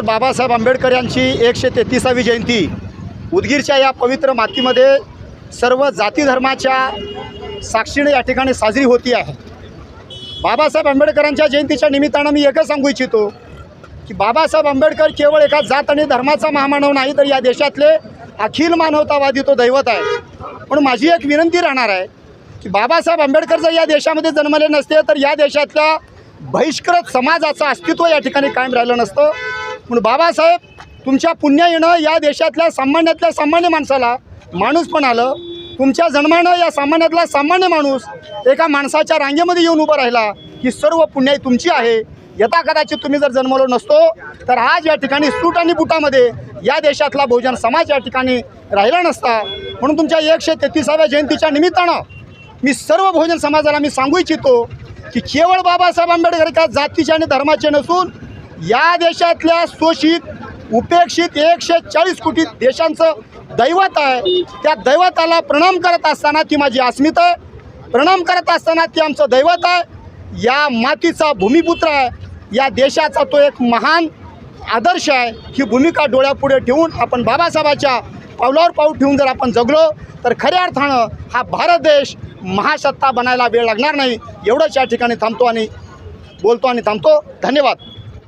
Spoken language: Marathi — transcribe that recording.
डॉक्टर बाबासाहेब आंबेडकर यांची एकशे तेहतीसावी जयंती. उदगीरच्या या पवित्र मातीमध्ये सर्व जाती धर्माच्या साक्षीने या ठिकाणी साजरी होती आहे. बाबासाहेब आंबेडकरांच्या जयंतीच्या निमित्तानं मी एकच सांगू इच्छितो की बाबासाहेब आंबेडकर केवळ एका जात आणि धर्माचा महामानव नाही तर या देशातले अखिल मानवतावादी तो दैवत आहे. म्हणून माझी एक विनंती राहणार आहे की बाबासाहेब आंबेडकर जर या देशामध्ये जन्मले नसते तर या देशातल्या बहिष्कृत समाजाचं अस्तित्व या ठिकाणी कायम राहिलं नसतं. म्हणून बाबासाहेब तुमच्या पुण्याईनं या देशातल्या सामान्यातल्या सामान्य माणसाला माणूस पण आलं. तुमच्या जन्मानं या सामान्यातला सामान्य माणूस एका माणसाच्या रांगेमध्ये येऊन उभं राहिला ही सर्व पुण्याई तुमची आहे. यथा कदाचित तुम्ही जर जन्मलो नसतो तर आज या ठिकाणी सूट आणि बुटामध्ये या देशातला बहुजन समाज या ठिकाणी राहिला नसता. म्हणून तुमच्या एकशे तेहतीसाव्या जयंतीच्या निमित्तानं मी सर्व बहुजन समाजाला मी सांगू इच्छितो की केवळ बाबासाहेब आंबेडकर एका जातीचे आणि धर्माचे नसून या देशातल्या शोषित उपेक्षित एकशे चाळीस कोटी देशांचं दैवत आहे. त्या दैवताला प्रणाम करत असताना ती माझी अस्मिता आहे. प्रणाम करत असताना ती आमचं दैवत आहे. या मातीचा भूमिपुत्र आहे. या देशाचा तो एक महान आदर्श आहे. ही भूमिका डोळ्यापुढे ठेवून आपण बाबासाहेबाच्या पावलावर पाऊल ठेवून जर आपण जगलो तर खऱ्या अर्थानं हा भारत देश महासत्ता बनायला वेळ लागणार नाही. एवढंच या ठिकाणी थांबतो आणि बोलतो आणि थांबतो. धन्यवाद.